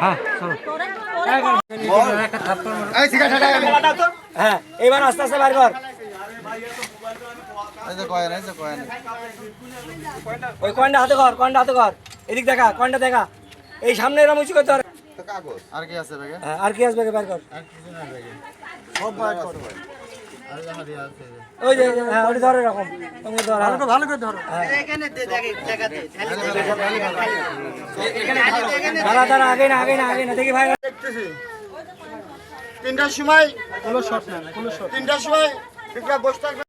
হ্যাঁ। হাঁটা হ্যাঁ এবার আস্তে আস্তে বার কর। ওই কয়েনটা হাতে কর কয়েনটা হাতে কর। এদিক দেখা কয়েনটা দেখা। এই সামনে এরম উঁচু করতে আর কি আছে হ্যাঁ, আর কি আসবে বার কর। সব বাইর কর। ওই যে হ্যাঁ ওটা ধর এরকম তুমি ধর ভালো ভালো করে ধরো দাঁড়া দাঁড়া আগে না আগে না আগে না দেখি ভাই দেখতেছি তিনটার সময় কোনো শট না কোনো শট তিনটার সময় ঠিকরা বসে থাকবে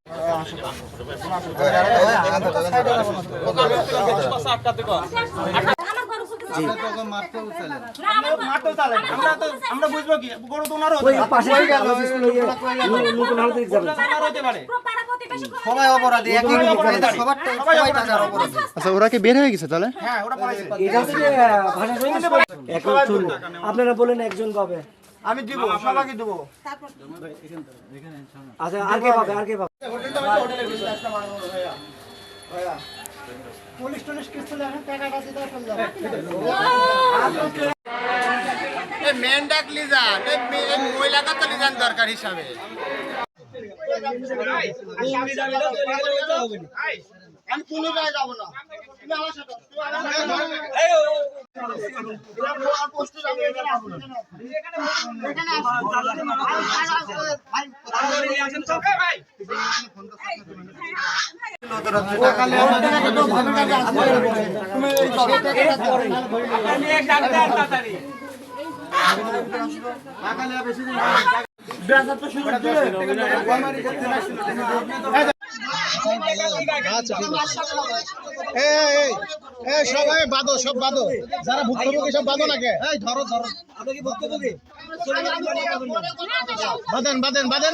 আমার আচ্ছা ওরা কি বের হয়ে গেছে তাহলে? হ্যাঁ আপনারা বলেন একজন পাবে। আমি দিব সবাইকে দিব। আচ্ছা আর কে পাবে আর কে পাবে? মেন ডাক লিজান মহিলাকে তো লিজান দরকার হিসাবে আমি কোনো জায়গায় যাব না তুমি আমার সাথে এখানে আসব না। এখানে আসব। ভাই, এই সবাই বাদো সব বাদো যারা ভুক্তভোগী সব বাদো নাকি এই ধরো ধরো বাদেন বাদেন বাদেন